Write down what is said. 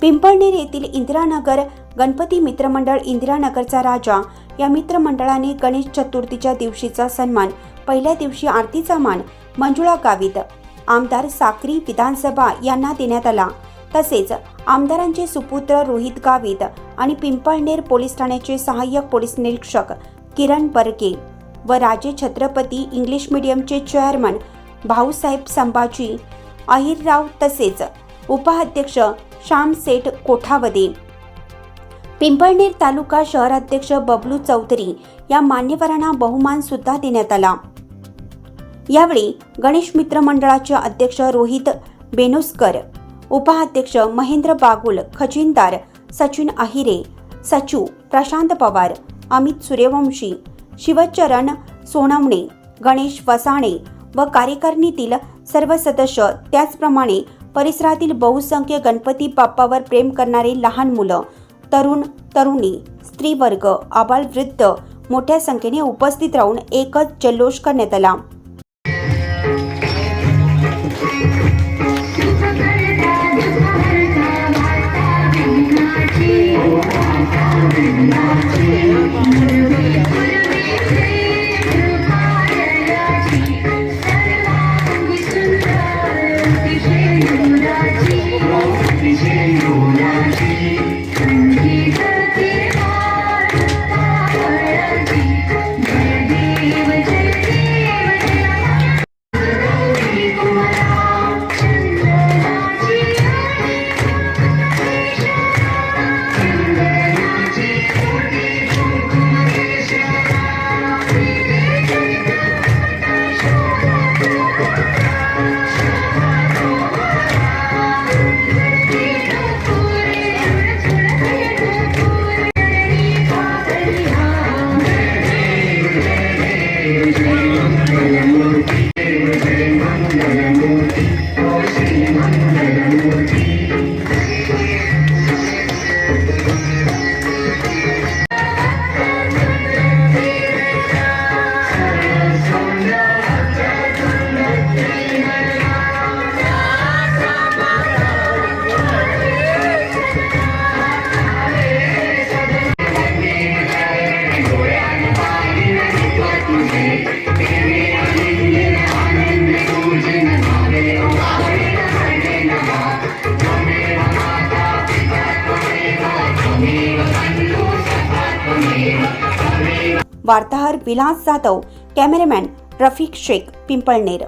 पिंपळनेर येथील इंदिरानगर गणपती मित्रमंडळ इंदिरानगरचा राजा. या मित्रमंडळाने गणेश चतुर्थीच्या दिवशीचा सन्मान पहिल्या दिवशी आरतीचा मान मंजुळा गावित. आमदार साक्री विधानसभा यांना देण्यात आला. तसेच आमदारांचे सुपुत्र रोहित गावित आणि पिंपळनेर पोलीस ठाण्याचे सहाय्यक पोलीस निरीक्षक किरण बर्के व राजे छत्रपती इंग्लिश मीडियमचे चेअरमन भाऊसाहेब संभाजी अहिरराव तसेच उपाध्यक्ष श्यामसेठ कोठावदे. पिंपळनेर तालुका शहराध्यक्ष बबलू चौधरी या मान्यवरांना बहुमान सुद्धा देण्यात आला. यावेळी गणेश मित्र मंडळाचे अध्यक्ष रोहित बेनुस्कर उपाध्यक्ष महेंद्र बागुल खजिनदार सचिन अहिरे सचू प्रशांत पवार अमित सूर्यवंशी शिवचरण सोनवणे गणेश वसाणे व कार्यकारिणीतील सर्व सदस्य त्याचप्रमाणे परिसरातील बहुसंख्य गणपती बाप्पावर प्रेम करणारे लहान मुलं तरुण तरुणी स्त्रीवर्ग आबालवृद्ध मोठ्या संख्येने उपस्थित राहून एकच जल्लोष करण्यात आला. वार्ताहर विलास जाधव कॅमेरामॅन रफिक शेख पिंपळनेर.